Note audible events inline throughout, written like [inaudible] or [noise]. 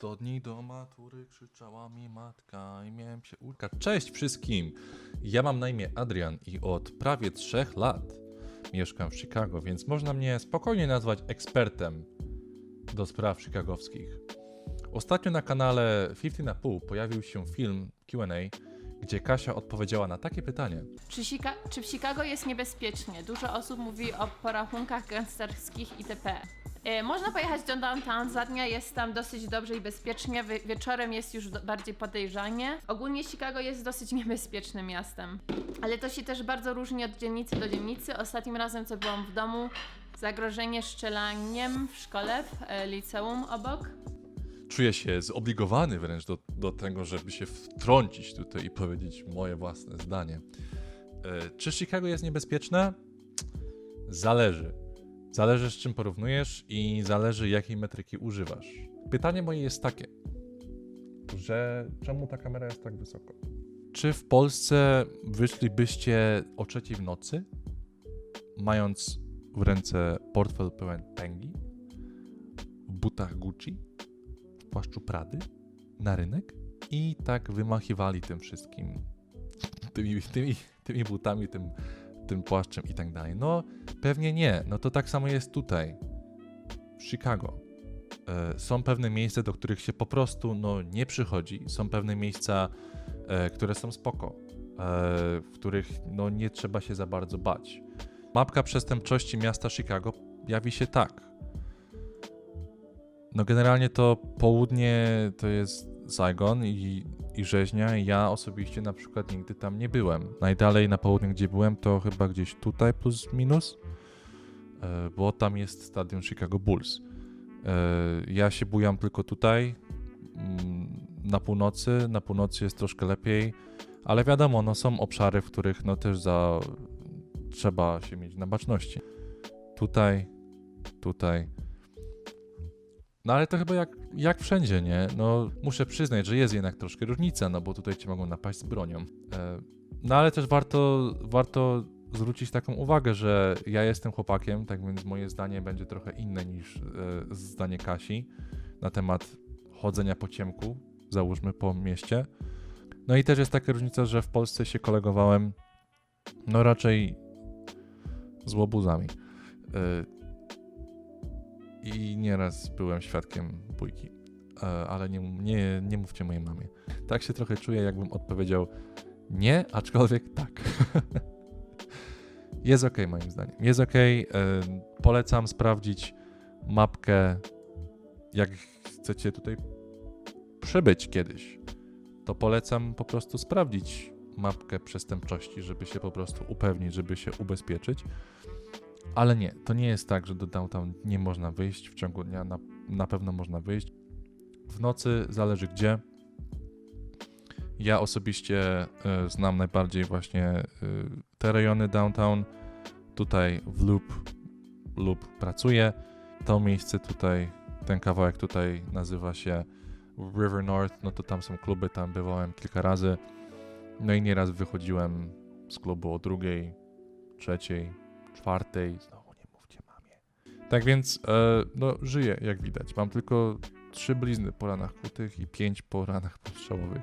100 dni do matury krzyczała mi matka i miałem się uczyć. Cześć wszystkim! Ja mam na imię Adrian i od prawie 3 lat mieszkam w Chicago, więc można mnie spokojnie nazwać ekspertem do spraw chicagowskich. Ostatnio na kanale 15 na pół pojawił się film Q&A, gdzie Kasia odpowiedziała na takie pytanie. Czy, czy w Chicago jest niebezpiecznie? Dużo osób mówi o porachunkach gangsterskich itp. E, można pojechać do downtown, za dnia jest tam dosyć dobrze i bezpiecznie, wieczorem jest już bardziej podejrzanie. Ogólnie Chicago jest dosyć [laughs] niebezpiecznym miastem, ale to się też bardzo różni od dzielnicy do dzielnicy. Ostatnim razem, co byłam w domu, zagrożenie szczelaniem w szkole, w e, liceum obok. Czuję się zobligowany wręcz do, do tego, żeby się wtrącić tutaj i powiedzieć moje własne zdanie. E, Czy Chicago jest niebezpieczne? Zależy. Zależy z czym porównujesz i zależy jakiej metryki używasz. Pytanie moje jest takie, że czemu ta kamera jest tak wysoko? Czy w Polsce wyszlibyście o trzeciej w nocy, mając w ręce portfel pełen pęgi, w butach Gucci, w płaszczu Prady, na rynek i tak wymachiwali tym wszystkim, tymi, tymi, tymi butami, tym, tym płaszczem i tak dalej. No, pewnie nie. No to tak samo jest tutaj, w Chicago. E, Są pewne miejsca, do których się po prostu no, nie przychodzi. Są pewne miejsca, e, które są spoko, e, w których no, nie trzeba się za bardzo bać. Mapka przestępczości miasta Chicago jawi się tak. No generalnie to południe to jest Saigon i, i rzeźnia. Ja osobiście na przykład nigdy tam nie byłem. Najdalej na południe, gdzie byłem, to chyba gdzieś tutaj plus minus, e, bo tam jest stadion Chicago Bulls. E, Ja się bujam tylko tutaj, mm, na północy. Na północy jest troszkę lepiej, ale wiadomo, no są obszary, w których no też za trzeba się mieć na baczności. Tutaj, tutaj. No ale to chyba jak, jak wszędzie, nie? No muszę przyznać, że jest jednak troszkę różnica, no bo tutaj cię mogą napaść z bronią. E, no ale też warto, warto zwrócić taką uwagę, że ja jestem chłopakiem, tak więc moje zdanie będzie trochę inne niż e, zdanie Kasi na temat chodzenia po ciemku, załóżmy po mieście. No i też jest taka różnica, że w Polsce się kolegowałem no raczej z łobuzami. E, I nieraz byłem świadkiem bójki. E, Ale nie, nie, nie mówcie mojej mamie. Tak się trochę czuję, jakbym odpowiedział nie, aczkolwiek tak. [laughs] Jest ok, moim zdaniem. Jest ok. Polecam sprawdzić mapkę, jak chcecie tutaj przybyć kiedyś. To polecam po prostu sprawdzić mapkę przestępczości, żeby się po prostu upewnić, żeby się ubezpieczyć. Ale nie, to nie jest tak, że do downtown nie można wyjść w ciągu dnia. Na, na pewno można wyjść. W nocy zależy gdzie. Ja osobiście e, znam najbardziej właśnie e, te rejony downtown. Tutaj w Loop, Loop pracuję. To miejsce tutaj, ten kawałek tutaj nazywa się River North. No to tam są kluby, tam bywałem kilka razy. No i nieraz wychodziłem z klubu o drugiej, trzeciej, czwartej. Znowu nie mówcie mamie. Tak więc, e, no, żyję, jak widać. Mam tylko trzy blizny po ranach kutych i pięć po ranach postrzałowych.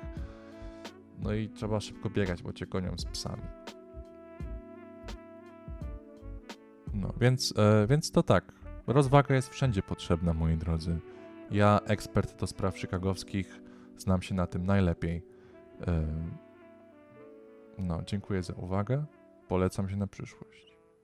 No i trzeba szybko biegać, bo cię gonią z psami. No, więc, e, więc to tak. Rozwaga jest wszędzie potrzebna, moi drodzy. Ja, ekspert do spraw chicagowskich, znam się na tym najlepiej. E, no, dziękuję za uwagę. Polecam się na przyszłość.